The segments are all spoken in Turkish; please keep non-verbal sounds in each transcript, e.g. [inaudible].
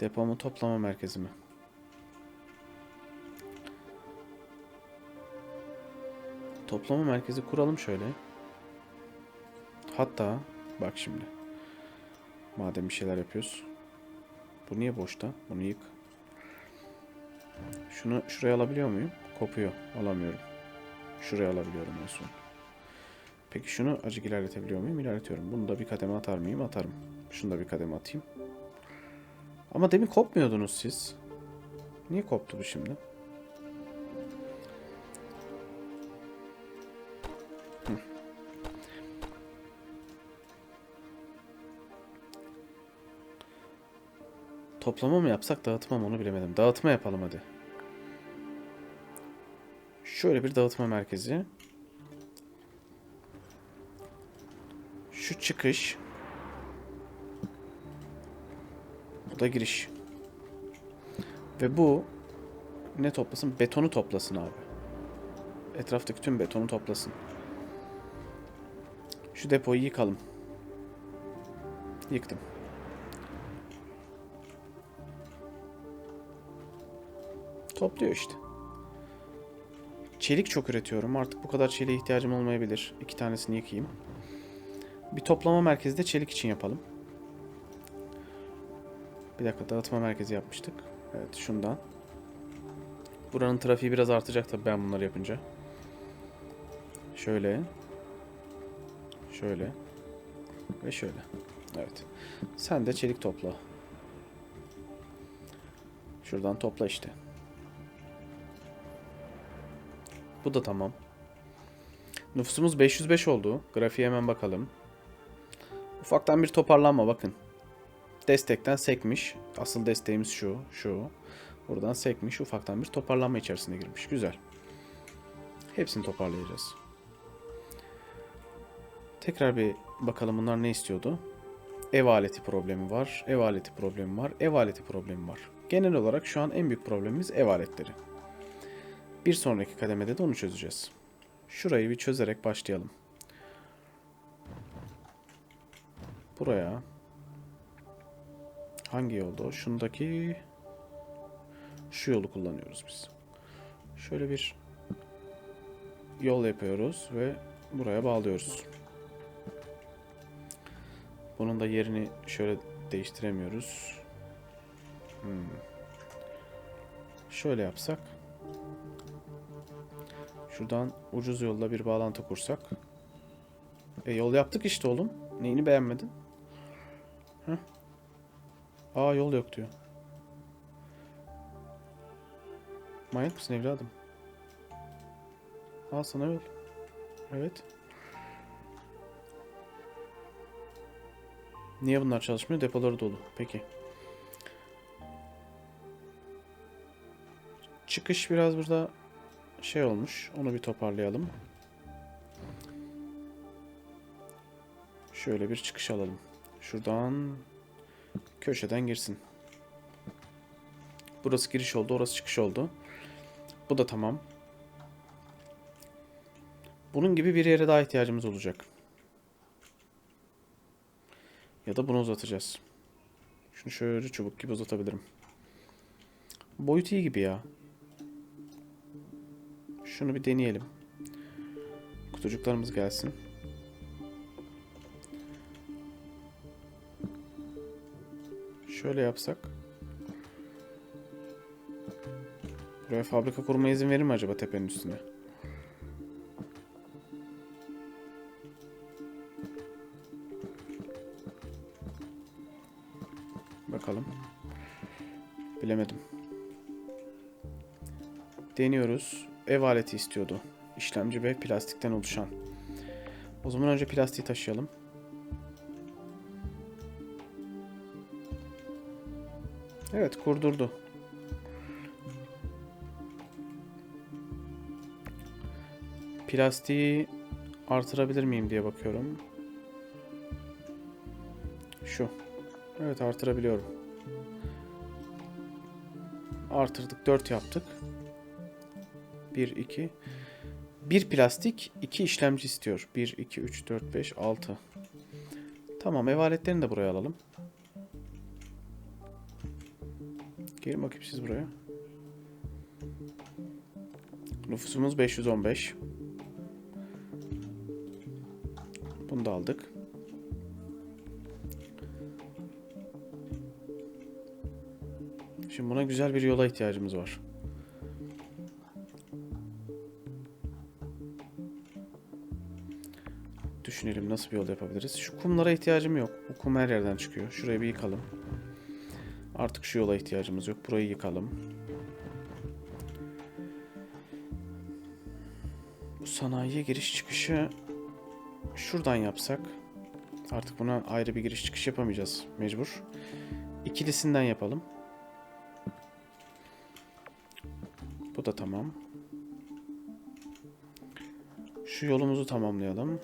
Depo mu toplama merkezi mi? Toplama merkezi kuralım şöyle. Hatta bak şimdi. Madem bir şeyler yapıyoruz. Bu niye boşta? Bunu yık. Şunu şuraya alabiliyor muyum? Kopuyor. Alamıyorum. Şuraya alabiliyorum en son. Peki şunu acık ilerletebiliyor muyum? İlerletiyorum. Bunu da bir kademe atar mıyım? Atarım. Şunu da bir kademe atayım. Ama demin kopmuyordunuz siz. Niye koptu bu şimdi? Hı. Toplama mı yapsak dağıtma mı onu bilemedim. Dağıtma yapalım hadi. Şöyle bir dağıtma merkezi. Şu çıkış. Bu da giriş. Ve bu ne toplasın? Betonu toplasın abi. Etraftaki tüm betonu toplasın. Şu depoyu yıkalım. Yıktım. Topluyor işte. Çelik çok üretiyorum. Artık bu kadar çeliğe ihtiyacım olmayabilir. İki tanesini yıkayayım. Bir toplama merkezi de çelik için yapalım. Bir dakika dağıtma merkezi yapmıştık. Evet şundan. Buranın trafiği biraz artacak tabii ben bunları yapınca. Şöyle. Şöyle. Ve şöyle. Evet. Sen de çelik topla. Şuradan topla işte. Bu da tamam. Nüfusumuz 505 oldu. Grafiğe hemen bakalım. Ufaktan bir toparlanma bakın. Destekten sekmiş. Asıl desteğimiz şu, şu. Buradan sekmiş. Ufaktan bir toparlanma içerisine girmiş. Güzel. Hepsini toparlayacağız. Tekrar bir bakalım bunlar ne istiyordu? Ev aleti problemi var. Ev aleti problemi var. Ev aleti problemi var. Genel olarak şu an en büyük problemimiz ev aletleri. Bir sonraki kademede de onu çözeceğiz. Şurayı bir çözerek başlayalım. Buraya hangi yolda o? Şundaki şu yolu kullanıyoruz biz. Şöyle bir yol yapıyoruz ve buraya bağlıyoruz. Bunun da yerini şöyle değiştiremiyoruz. Hmm. Şöyle yapsak. Şuradan ucuz yolla bir bağlantı kursak. E yol yaptık işte oğlum. Neyini beğenmedin? Heh. Aa yol yok diyor. Manyak mısın evladım? Al sana yol. Evet. Niye bunlar çalışmıyor? Depoları dolu. Peki. Çıkış biraz burada şey olmuş. Onu bir toparlayalım. Şöyle bir çıkış alalım. Şuradan köşeden girsin. Burası giriş oldu, orası çıkış oldu. Bu da tamam. Bunun gibi bir yere daha ihtiyacımız olacak. Ya da bunu uzatacağız. Şunu şöyle çubuk gibi uzatabilirim. Boyut iyi gibi ya. Şunu bir deneyelim. Kutucuklarımız gelsin. Şöyle yapsak. Buraya fabrika kurmaya izin verir mi acaba tepenin üstüne? Bakalım. Bilemedim. Deniyoruz. Ev aleti istiyordu. İşlemci ve plastikten oluşan. O zaman önce plastiği taşıyalım. Evet kurdurdu. Plastiği artırabilir miyim diye bakıyorum. Şu. Evet artırabiliyorum. Artırdık 4 yaptık. 1 2 1 plastik 2 işlemci istiyor. 1 2 3 4 5 6. Tamam ev aletlerini de buraya alalım. Gelin bakayım siz buraya. Nüfusumuz 515. Bunu da aldık. Şimdi buna güzel bir yola ihtiyacımız var. Düşünelim nasıl bir yol yapabiliriz. Şu kumlara ihtiyacım yok. Bu kum her yerden çıkıyor. Şurayı bir yıkalım. Artık şu yola ihtiyacımız yok. Burayı yıkalım. Bu sanayiye giriş çıkışı şuradan yapsak. Artık buna ayrı bir giriş çıkış yapamayacağız. Mecbur. İkilisinden yapalım. Bu da tamam. Şu yolumuzu tamamlayalım.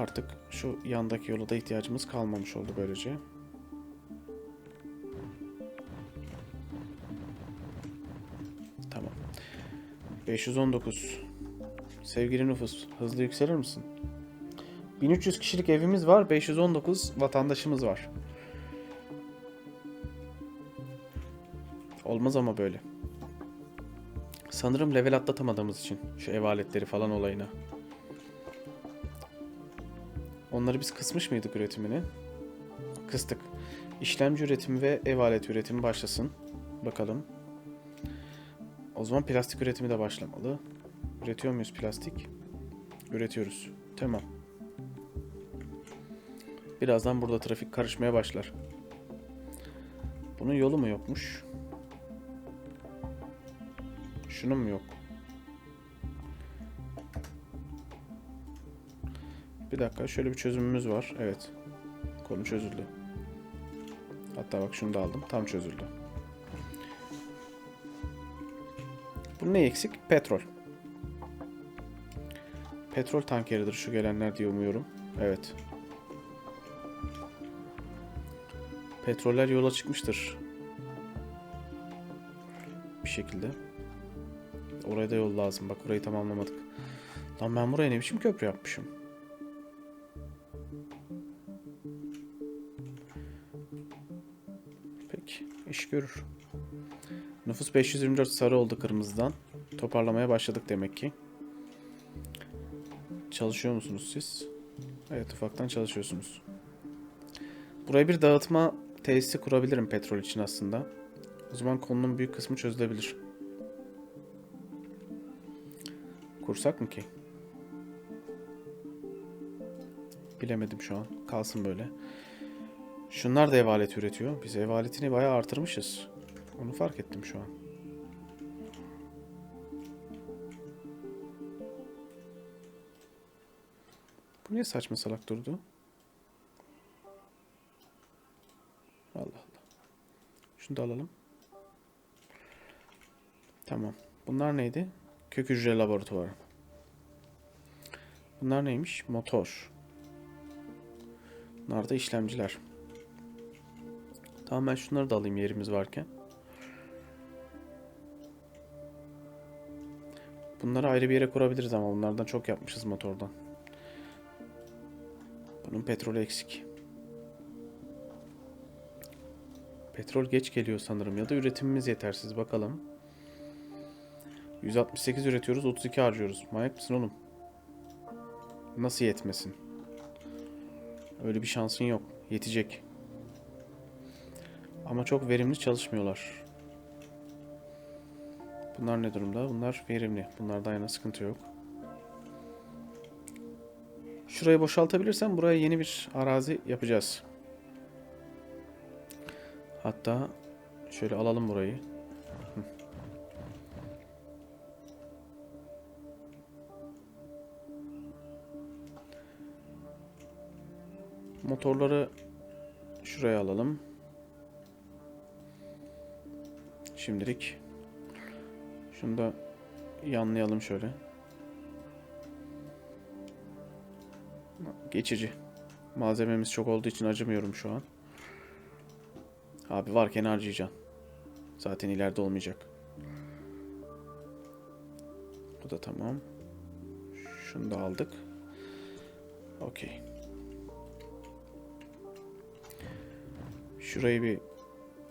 Artık şu yandaki yola da ihtiyacımız kalmamış oldu böylece. Tamam. 519. Sevgili nüfus, hızlı yükselir misin? 1300 kişilik evimiz var, 519 vatandaşımız var. Olmaz ama böyle. Sanırım level atlatamadığımız için şu ev aletleri falan olayına. Onları biz kısmış mıydık üretimini? Kıstık. İşlemci üretimi ve ev alet üretimi başlasın. Bakalım. O zaman plastik üretimi de başlamalı. Üretiyor muyuz plastik? Üretiyoruz. Tamam. Birazdan burada trafik karışmaya başlar. Bunun yolu mu yokmuş? Şunun mu yok? Dakika şöyle bir çözümümüz var. Evet. Konu çözüldü. Hatta bak şunu da aldım. Tam çözüldü. Bunun ne eksik? Petrol. Petrol tankeridir şu gelenler diye umuyorum. Evet. Petroller yola çıkmıştır. Bir şekilde. Oraya da yol lazım. Bak orayı tamamlamadık. Lan ben buraya ne biçim köprü yapmışım? Görür. Nüfus 524 sarı oldu kırmızıdan. Toparlamaya başladık demek ki. Çalışıyor musunuz siz? Evet ufaktan çalışıyorsunuz. Buraya bir dağıtma tesisi kurabilirim petrol için aslında. O zaman konunun büyük kısmı çözülebilir. Kursak mı ki? Bilemedim şu an. Kalsın böyle. Şunlar da ev aleti üretiyor. Biz ev aletini bayağı artırmışız. Onu fark ettim şu an. Bu niye saçma salak durdu? Allah Allah. Şunu da alalım. Tamam. Bunlar neydi? Kök hücre laboratuvarı. Bunlar neymiş? Motor. Bunlar da işlemciler. Tamam ben şunları da alayım yerimiz varken. Bunları ayrı bir yere kurabiliriz ama bunlardan çok yapmışız motordan. Bunun petrolü eksik. Petrol geç geliyor sanırım ya da üretimimiz yetersiz bakalım. 168 üretiyoruz 32 harcıyoruz. Manyak mısın oğlum? Nasıl yetmesin? Öyle bir şansın yok. Yetecek. Ama çok verimli çalışmıyorlar. Bunlar ne durumda? Bunlar verimli. Bunlarda yana sıkıntı yok. Şurayı boşaltabilirsem buraya yeni bir arazi yapacağız. Hatta şöyle alalım burayı. Motorları şuraya alalım. Şimdilik. Şunu da yanlayalım şöyle. Geçici. Malzememiz çok olduğu için acımıyorum şu an. Abi varken harcayacaksın. Zaten ileride olmayacak. Bu da tamam. Şunu da aldık. Okey. Şurayı bir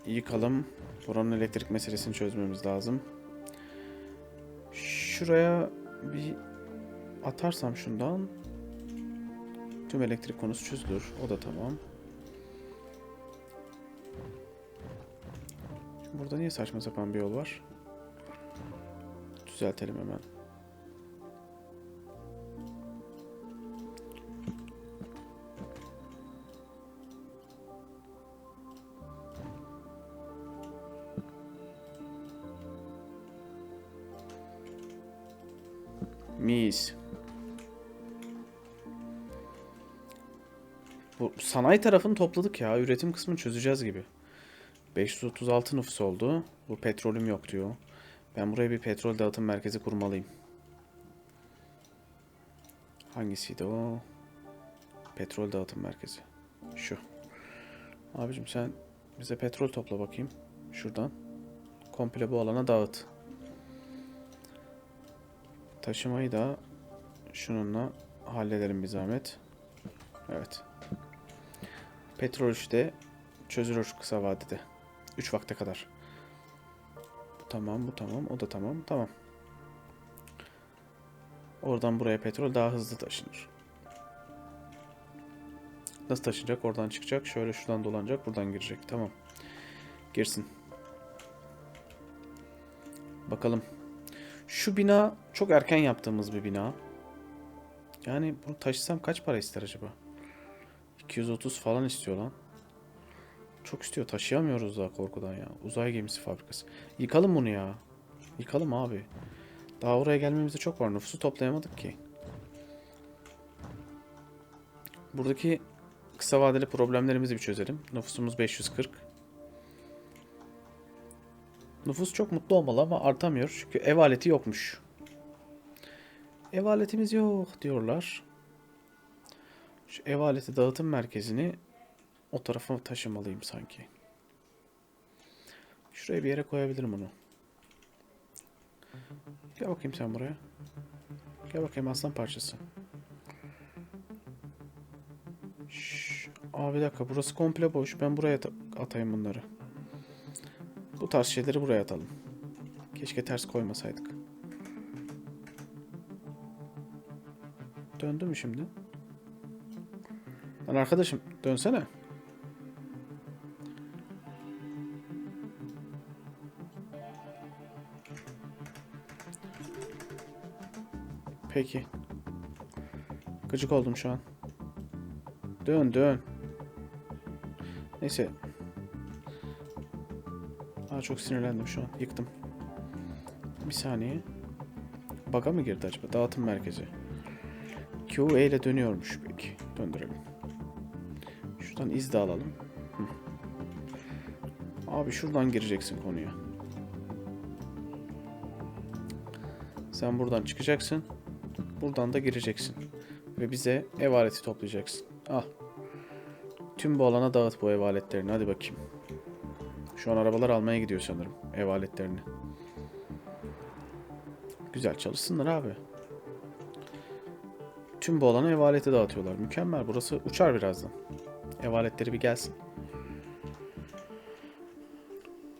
yıkalım. Buranın elektrik meselesini çözmemiz lazım. Şuraya bir atarsam şundan tüm elektrik konusu çözülür. O da tamam. Burada niye saçma sapan bir yol var? Düzeltelim hemen. Mis. Bu sanayi tarafını topladık ya. Üretim kısmını çözeceğiz gibi. 536 nüfus oldu. Bu petrolüm yok diyor. Ben buraya bir petrol dağıtım merkezi kurmalıyım. Hangisiydi o? Petrol dağıtım merkezi. Şu. Abicim sen bize petrol topla bakayım. Şuradan. Komple bu alana dağıt. Taşımayı da şununla halledelim bir zahmet. Evet. Petrol işte çözülür kısa vadede. 3 vakte kadar. Bu tamam, bu tamam, o da tamam, tamam. Oradan buraya petrol daha hızlı taşınır. Nasıl taşınacak? Oradan çıkacak. Şöyle şuradan dolanacak. Buradan girecek. Tamam. Girsin. Bakalım. Şu bina çok erken yaptığımız bir bina. Yani bunu taşısam kaç para ister acaba? 230 falan istiyor lan. Çok istiyor. Taşıyamıyoruz daha korkudan ya. Uzay gemisi fabrikası. Yıkalım bunu ya. Yıkalım abi. Daha oraya gelmemize çok var. Nüfusu toplayamadık ki. Buradaki kısa vadeli problemlerimizi bir çözelim. Nüfusumuz 540. Nüfus çok mutlu olmalı ama artamıyor. Çünkü ev aleti yokmuş. Ev aletimiz yok diyorlar. Şu ev aleti dağıtım merkezini o tarafa taşımalıyım sanki. Şuraya bir yere koyabilirim onu. Gel bakayım sen buraya. Gel bakayım aslan parçası. Şşş. Aa bir dakika burası komple boş. Ben buraya ta- atayım bunları. Bu tarz şeyleri buraya atalım. Keşke ters koymasaydık. Döndü mü şimdi? Lan arkadaşım dönsene. Peki. Gıcık oldum şu an. Dön dön. Neyse. Aa çok sinirlendim şu an. Yıktım. Bir saniye. Baga mı girdi acaba? Dağıtım merkezi. QA ile dönüyormuş peki. Döndürelim. Şuradan iz de alalım. Abi şuradan gireceksin konuya. Sen buradan çıkacaksın. Buradan da gireceksin. Ve bize ev aleti toplayacaksın. Al. Tüm bu alana dağıt bu ev aletlerini. Hadi bakayım. Şu an arabalar almaya gidiyor sanırım. Ev aletlerini. Güzel çalışsınlar abi. Tüm bu alana ev aleti dağıtıyorlar. Mükemmel. Burası uçar birazdan. Ev aletleri bir gelsin.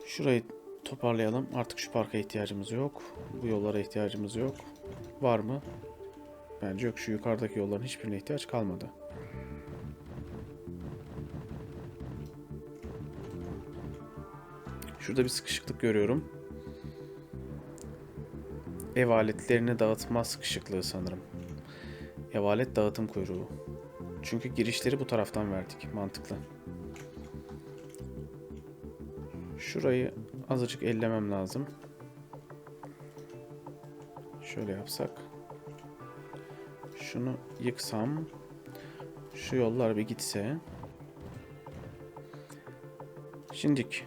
Şurayı toparlayalım. Artık şu parka ihtiyacımız yok. Bu yollara ihtiyacımız yok. Var mı? Bence yok. Şu yukarıdaki yolların hiçbirine ihtiyaç kalmadı. Şurada bir sıkışıklık görüyorum. Ev aletlerini dağıtma sıkışıklığı sanırım. Ev alet dağıtım kuyruğu. Çünkü girişleri bu taraftan verdik. Mantıklı. Şurayı azıcık ellemem lazım. Şöyle yapsak. Şunu yıksam. Şu yollar bir gitse. Şimdik.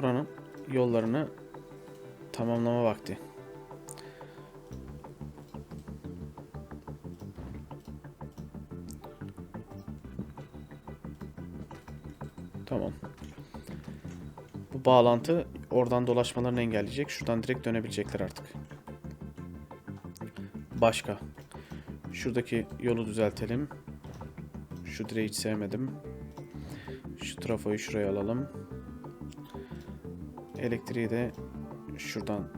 Buranın yollarını tamamlama vakti. Tamam. Bu bağlantı oradan dolaşmalarını engelleyecek. Şuradan direkt dönebilecekler artık. Başka. Şuradaki yolu düzeltelim. Şu direği hiç sevmedim. Şu trafoyu şuraya alalım. Elektriği de şuradan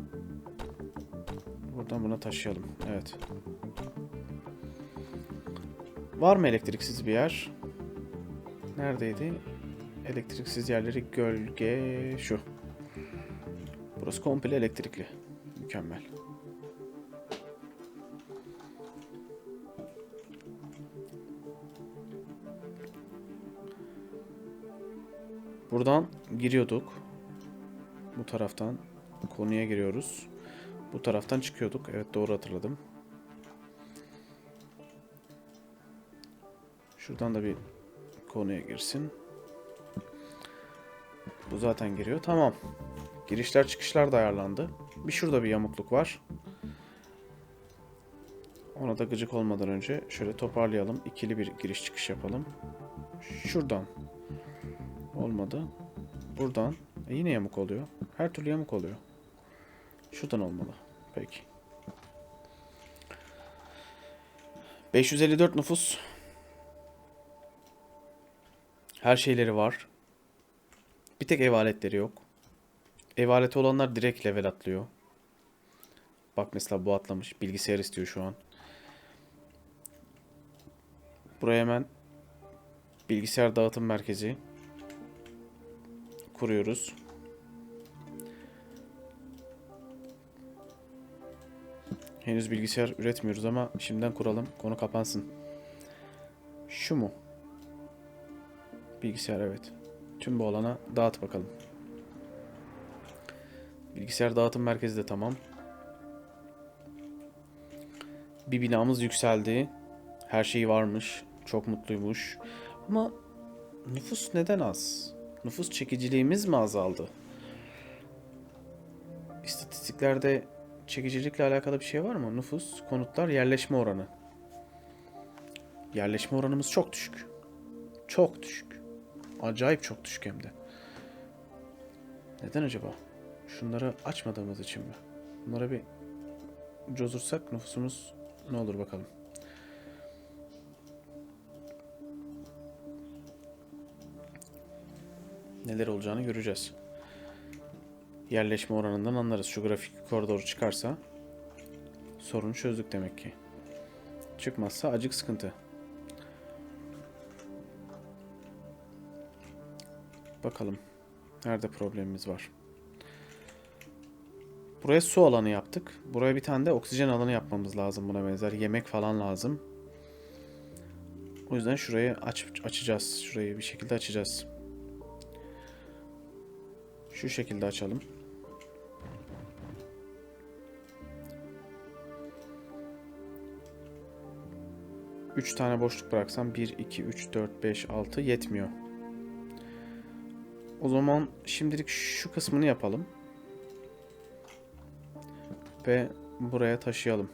buradan buna taşıyalım. Evet. Var mı elektriksiz bir yer? Neredeydi? Elektriksiz yerleri gölge şu. Burası komple elektrikli. Mükemmel. Buradan giriyorduk. Bu taraftan konuya giriyoruz. Bu taraftan çıkıyorduk. Evet doğru hatırladım. Şuradan da bir konuya girsin. Bu zaten giriyor. Tamam. Girişler çıkışlar da ayarlandı. Bir şurada bir yamukluk var. Ona da gıcık olmadan önce şöyle toparlayalım. İkili bir giriş çıkış yapalım. Şuradan. Olmadı. Buradan. E yine yamuk oluyor. Her türlü yamuk oluyor. Şuradan olmalı. Peki. 554 nüfus. Her şeyleri var. Bir tek ev aletleri yok. Ev aleti olanlar direkt level atlıyor. Bak mesela bu atlamış. Bilgisayar istiyor şu an. Buraya hemen bilgisayar dağıtım merkezi kuruyoruz. Henüz bilgisayar üretmiyoruz ama şimdiden kuralım. Konu kapansın. Şu mu? Bilgisayar evet. Tüm bu alana dağıt bakalım. Bilgisayar dağıtım merkezi de tamam. Bir binamız yükseldi. Her şey varmış. Çok mutluymuş. Ama nüfus neden az? Nüfus çekiciliğimiz mi azaldı? İstatistiklerde çekicilikle alakalı bir şey var mı? Nüfus, konutlar, yerleşme oranı. Yerleşme oranımız çok düşük. Çok düşük. Acayip çok düşük hem de. Neden acaba? Şunları açmadığımız için mi? Bunlara bir cozursak nüfusumuz ne olur bakalım. Neler olacağını göreceğiz. Yerleşme oranından anlarız. Şu grafik yukarı doğru çıkarsa sorunu çözdük demek ki. Çıkmazsa acık sıkıntı. Bakalım. Nerede problemimiz var? Buraya su alanı yaptık. Buraya bir tane de oksijen alanı yapmamız lazım buna benzer. Yemek falan lazım. O yüzden şurayı aç, açacağız. Şurayı bir şekilde açacağız. Şu şekilde açalım. Üç tane boşluk bıraksam 1, 2, 3, 4, 5, 6 yetmiyor. O zaman şimdilik şu kısmını yapalım. Ve buraya taşıyalım.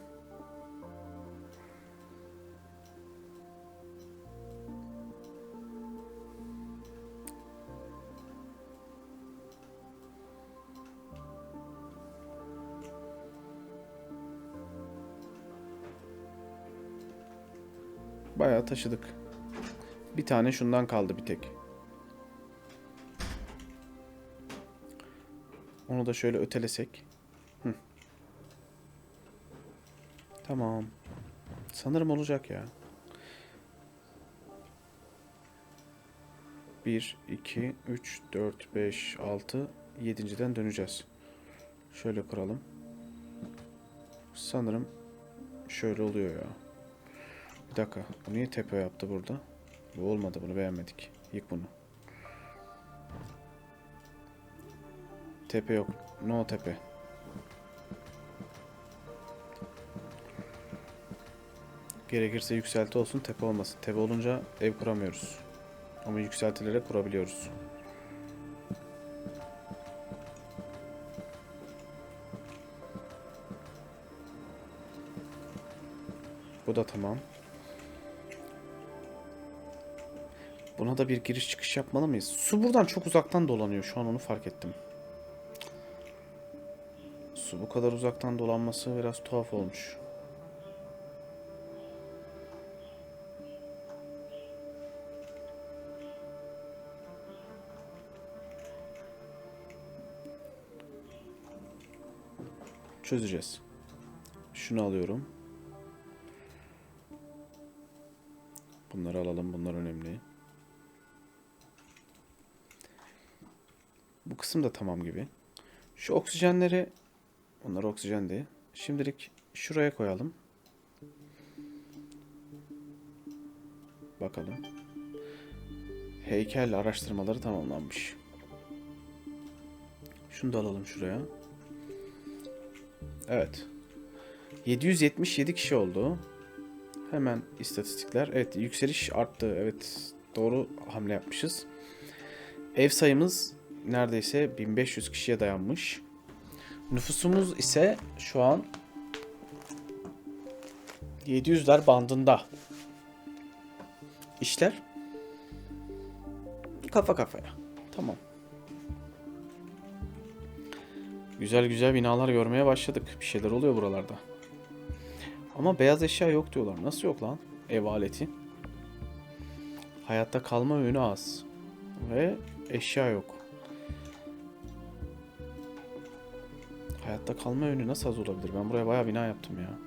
Taşıdık. Bir tane şundan kaldı bir tek. Onu da şöyle ötelesek. Hı. Tamam. Sanırım olacak ya. 1, 2, 3, 4, 5, 6, 7.den döneceğiz. Şöyle kuralım. Sanırım şöyle oluyor ya. Bir dakika. Bu niye tepe yaptı burada? Bu olmadı. Bunu beğenmedik. Yık bunu. Tepe yok. No tepe. Gerekirse yükselti olsun tepe olmasın. Tepe olunca ev kuramıyoruz. Ama yükseltilere kurabiliyoruz. Bu da tamam. Buna da bir giriş çıkış yapmalı mıyız? Su buradan çok uzaktan dolanıyor. Şu an onu fark ettim. Su bu kadar uzaktan dolanması biraz tuhaf olmuş. Çözeceğiz. Şunu alıyorum. Bunları alalım. Bunlar önemli. Kısım da tamam gibi. Şu oksijenleri bunlar oksijen. Şimdilik şuraya koyalım. Bakalım. Heykel araştırmaları tamamlanmış. Şunu da alalım şuraya. Evet. 777 kişi oldu. Hemen istatistikler. Evet yükseliş arttı. Evet doğru hamle yapmışız. Ev sayımız neredeyse 1500 kişiye dayanmış. Nüfusumuz ise şu an 700'ler bandında. İşler kafa kafaya. Tamam. Güzel güzel binalar görmeye başladık. Bir şeyler oluyor buralarda. Ama beyaz eşya yok diyorlar. Nasıl yok lan? Ev aleti. Hayatta kalma öğünü az. Ve eşya yok. Hayatta kalma öğünü nasıl az olabilir? Ben buraya bayağı bina yaptım ya.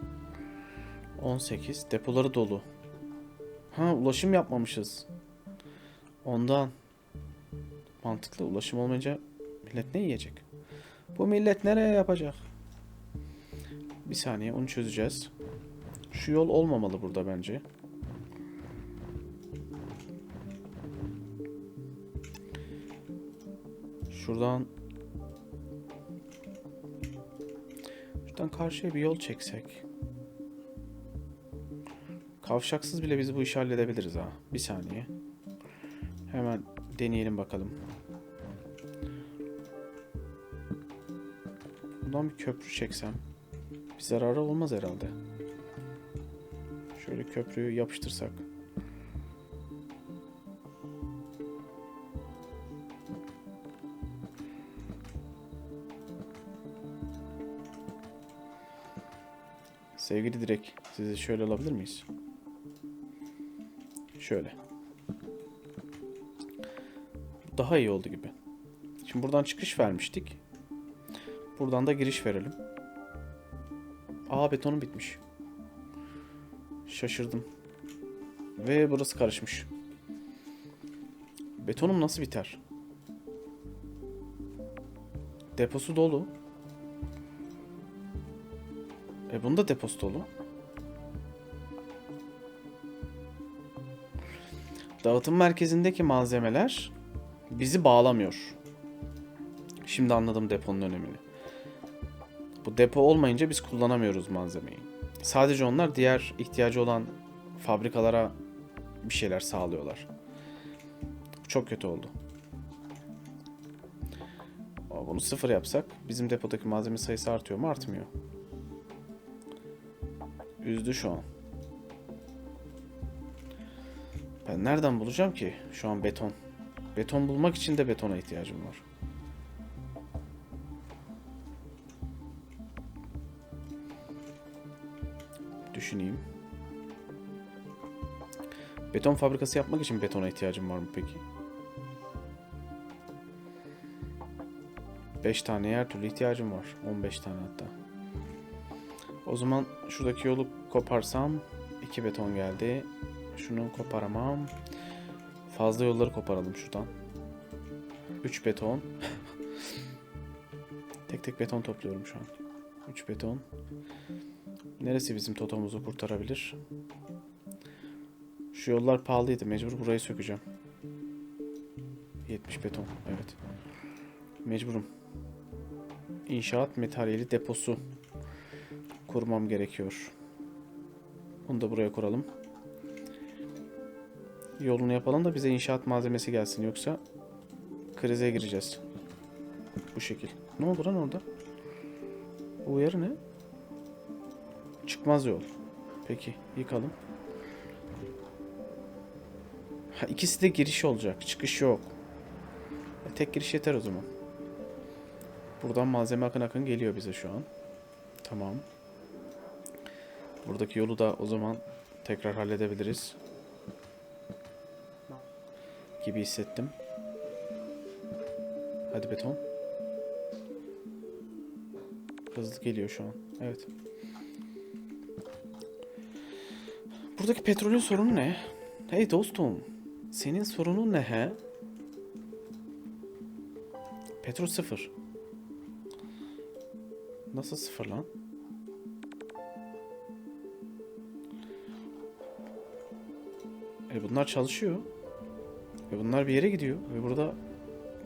18. Depoları dolu. Ha ulaşım yapmamışız. Ondan. Mantıklı. Ulaşım olmayınca millet ne yiyecek? Bu millet nereye yapacak? Bir saniye onu çözeceğiz. Şu yol olmamalı burada bence. Şuradan Şuradan karşıya bir yol çeksek. Kavşaksız bile biz bu işi halledebiliriz ha. Bir saniye. Hemen deneyelim bakalım. Buradan bir köprü çeksem. Bir zararı olmaz herhalde. Şöyle köprüyü yapıştırsak. Sevgili Direk, sizi şöyle alabilir miyiz? Şöyle. Daha iyi oldu gibi. Şimdi buradan çıkış vermiştik. Buradan da giriş verelim. Aa betonum bitmiş. Şaşırdım. Ve burası karışmış. Betonum nasıl biter? Deposu dolu. E bunda deposu dolu. Dağıtım merkezindeki malzemeler bizi bağlamıyor. Şimdi anladım deponun önemini. Bu depo olmayınca biz kullanamıyoruz malzemeyi. Sadece onlar diğer ihtiyacı olan fabrikalara bir şeyler sağlıyorlar. Çok kötü oldu. Bunu sıfır yapsak bizim depodaki malzeme sayısı artıyor mu? Artmıyor. Üzdü şu an. Ben nereden bulacağım ki şu an beton? Beton bulmak için de betona ihtiyacım var. Düşüneyim. Beton fabrikası yapmak için betona ihtiyacım var mı peki? 5 tane her türlü ihtiyacım var. 15 tane hatta. O zaman şuradaki yolu koparsam 2 beton geldi. Şunu koparamam. Fazla yolları koparalım şuradan. 3 beton. [laughs] tek tek beton topluyorum şu an. 3 beton. Neresi bizim totomuzu kurtarabilir? Şu yollar pahalıydı. Mecbur burayı sökeceğim. 70 beton. Evet. Mecburum. İnşaat materyali deposu kurmam gerekiyor. Onu da buraya kuralım. Yolunu yapalım da bize inşaat malzemesi gelsin yoksa krize gireceğiz. Bu şekil. Ne oldu lan orada? Bu uyarı ne? Çıkmaz yol. Peki yıkalım. Ha, ikisi de giriş olacak. Çıkış yok. E, tek giriş yeter o zaman. Buradan malzeme akın akın geliyor bize şu an. Tamam. Buradaki yolu da o zaman tekrar halledebiliriz. Gibi hissettim. Hadi beton. Hızlı geliyor şu an. Evet. Buradaki petrolün sorunu ne? Hey dostum. Senin sorunun ne he? Petrol sıfır. Nasıl sıfır lan? E bunlar çalışıyor. Ve bunlar bir yere gidiyor. Ve burada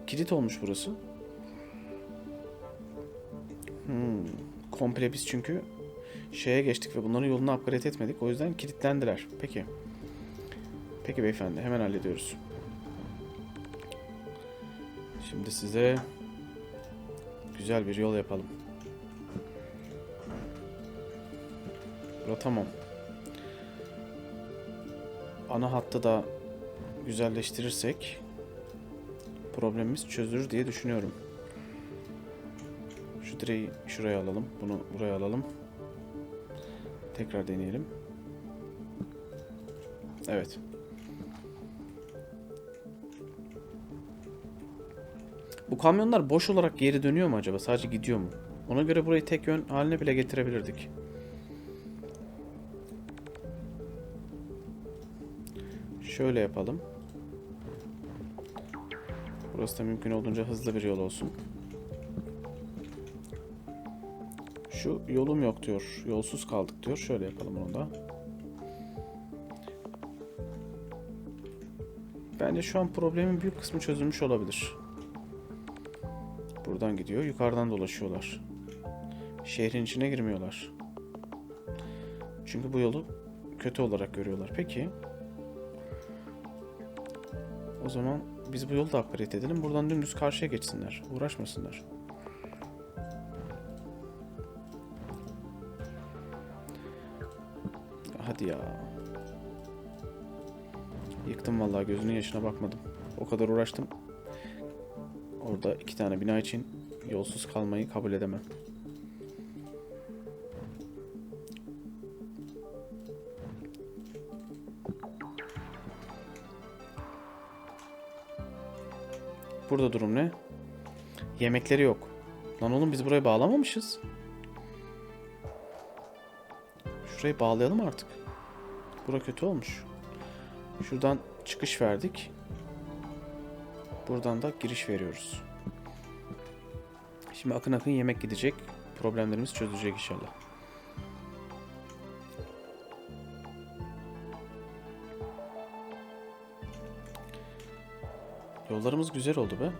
kilit olmuş burası. Hmm. Komple biz çünkü şeye geçtik ve bunların yolunu upgrade etmedik. O yüzden kilitlendiler. Peki. Peki beyefendi hemen hallediyoruz. Şimdi size güzel bir yol yapalım. Bura tamam. Ana hattı da güzelleştirirsek problemimiz çözülür diye düşünüyorum. Şu direği şuraya alalım. Bunu buraya alalım. Tekrar deneyelim. Evet. Bu kamyonlar boş olarak geri dönüyor mu acaba? Sadece gidiyor mu? Ona göre burayı tek yön haline bile getirebilirdik. Şöyle yapalım. Burası da mümkün olduğunca hızlı bir yol olsun. Şu yolum yok diyor. Yolsuz kaldık diyor. Şöyle yapalım onu da. Bence şu an problemin büyük kısmı çözülmüş olabilir. Buradan gidiyor. Yukarıdan dolaşıyorlar. Şehrin içine girmiyorlar. Çünkü bu yolu kötü olarak görüyorlar. Peki. O zaman biz bu yolu da upgrade edelim. Buradan dümdüz karşıya geçsinler. Uğraşmasınlar. Hadi ya. Yıktım vallahi gözünün yaşına bakmadım. O kadar uğraştım. Orada iki tane bina için yolsuz kalmayı kabul edemem. Burada durum ne? Yemekleri yok. Lan oğlum biz burayı bağlamamışız. Şurayı bağlayalım artık. Bura kötü olmuş. Şuradan çıkış verdik. Buradan da giriş veriyoruz. Şimdi akın akın yemek gidecek. Problemlerimiz çözülecek inşallah. Yollarımız güzel oldu be.